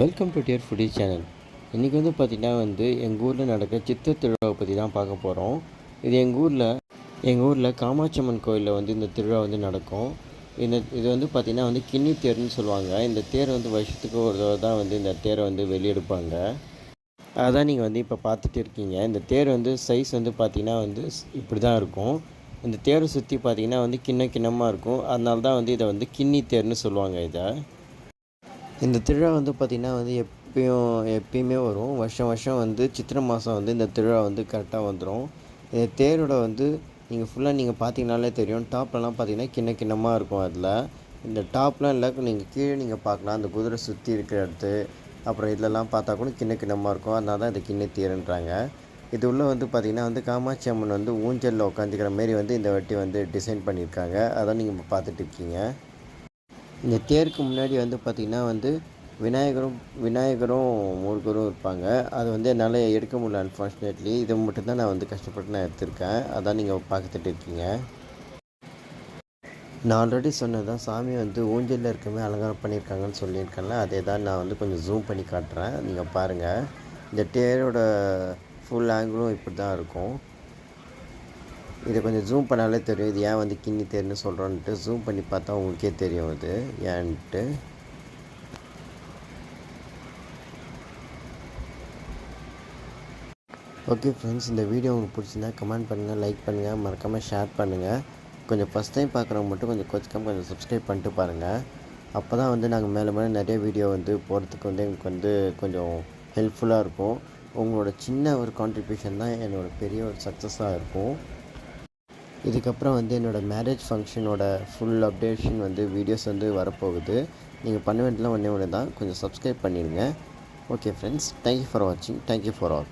Welcome to dear foodie channel இன்றைக்கி வந்து பார்த்திங்கன்னா வந்து எங்கள் ஊரில் நடக்கிற சித்திரை திருவிழாவை பற்றி தான் பார்க்க போகிறோம் இது எங்கள் ஊரில் எங்கள் ஊரில் காமாட்சியம்மன் கோயிலில் வந்து இந்த திருவிழா வந்து நடக்கும். இந்த இது வந்து பார்த்திங்கன்னா வந்து கிண்ணி தேர்னு சொல்லுவாங்க. இந்த தேர் வந்து வருஷத்துக்கு ஒரு தடவை தான் வந்து இந்த தேரை வந்து வெளியெடுப்பாங்க. அதான் நீங்கள் வந்து இப்போ பார்த்துட்டு இருக்கீங்க. இந்த தேர் வந்து சைஸ் வந்து பார்த்திங்கன்னா வந்து இப்படி தான் இருக்கும். இந்த தேரை சுற்றி பார்த்திங்கன்னா வந்து கிண்ண கிண்ணமாக இருக்கும். அதனால தான் வந்து இதை வந்து கிண்ணி தேர்னு சொல்லுவாங்க இதை. இந்த திருவிழா வந்து பார்த்திங்கன்னா வந்து எப்பயும் எப்பயுமே வரும். வருஷம் வருஷம் வந்து சித்திரை மாதம் வந்து இந்த திருவிழா வந்து கரெக்டாக வந்துடும் இந்த தேரோட வந்து நீங்கள் ஃபுல்லாக நீங்கள் பார்த்தீங்கனாலே தெரியும். டாப்லலாம் பார்த்தீங்கன்னா கிண்ண கிண்ணமாக இருக்கும் அதில். இந்த டாப்லாம் இல்லை நீங்கள் கீழே நீங்கள் பார்க்கலாம். அந்த குதிரை சுற்றி இருக்கிற இடத்து. அப்புறம் இதிலலாம் பார்த்தா கூட கிண்ண கிண்ணமாக இருக்கும். அதனால தான் இந்த கிண்ண தேருன்றாங்க. இது உள்ள வந்து பார்த்திங்கன்னா வந்து காமாட்சி அம்மன் வந்து ஊஞ்சலில் உட்காந்துக்கிற மாரி வந்து இந்த வாட்டி வந்து டிசைன் பண்ணியிருக்காங்க. அதான் நீங்கள் இப்போ பார்த்துட்டு இருக்கீங்க. இந்த தேருக்கு முன்னாடி வந்து பார்த்திங்கன்னா வந்து விநாயகரும் விநாயகரும் முருகரும் இருப்பாங்க. அது வந்து என்னால் எடுக்க முடியல அன்ஃபார்ச்சுனேட்லி இது மட்டும்தான் நான் வந்து கஷ்டப்பட்டு நான் எடுத்திருக்கேன். அதான் நீங்கள் பார்த்துட்டு இருக்கீங்க. நான் ஆல்ரெடி சொன்னது தான் சாமி வந்து ஊஞ்சலில் இருக்கமே அலங்காரம் பண்ணியிருக்காங்கன்னு சொல்லியிருக்கேன்ல அதே தான் நான் வந்து கொஞ்சம் ஜூம் பண்ணி காட்டுறேன். நீங்கள் பாருங்கள் இந்த தேரோட ஃபுல் ஆங்கிளும் இப்படி தான் இருக்கும். இதை கொஞ்சம் ஜூம் பண்ணாலே தெரியும் இது ஏன் வந்து கிண்ணி தேர்னு சொல்கிறோன்ட்டு ஜூம் பண்ணி பார்த்தா உங்களுக்கே தெரியும் இது. ஏன்ட்டு? ஓகே ஃப்ரெண்ட்ஸ் இந்த வீடியோ உங்களுக்கு பிடிச்சிருந்தா கமெண்ட் பண்ணுங்கள் லைக் பண்ணுங்கள் மறக்காமல் ஷேர் பண்ணுங்கள் கொஞ்சம் ஃபஸ்ட் டைம் பார்க்குறவங்க மட்டும் கொஞ்சம் கொச்சிக்காம கொஞ்சம் சப்ஸ்கிரைப் பண்ணிட்டு பாருங்கள் அப்போ தான் வந்து நாங்கள் மேலே மேலே நிறைய வீடியோ வந்து போகிறதுக்கு வந்து எங்களுக்கு வந்து கொஞ்சம் ஹெல்ப்ஃபுல்லாக இருக்கும். உங்களோட சின்ன ஒரு கான்ட்ரிபியூஷன் தான் என்னோடய பெரிய ஒரு சக்ஸஸாக இருக்கும். இதுக்கப்புறம் வந்து என்னோடய மேரேஜ் ஃபங்க்ஷனோட ஃபுல் அப்டேஷன் வந்து வீடியோஸ் வந்து வரப்போகுது. நீங்கள் பண்ண வேண்டியதுலாம் ஒன்றே ஒன்று தான் கொஞ்சம் சப்ஸ்கிரைப் பண்ணிடுங்க. Okay friends thank you for வாட்சிங் தேங்க்யூ ஃபார் ஆல்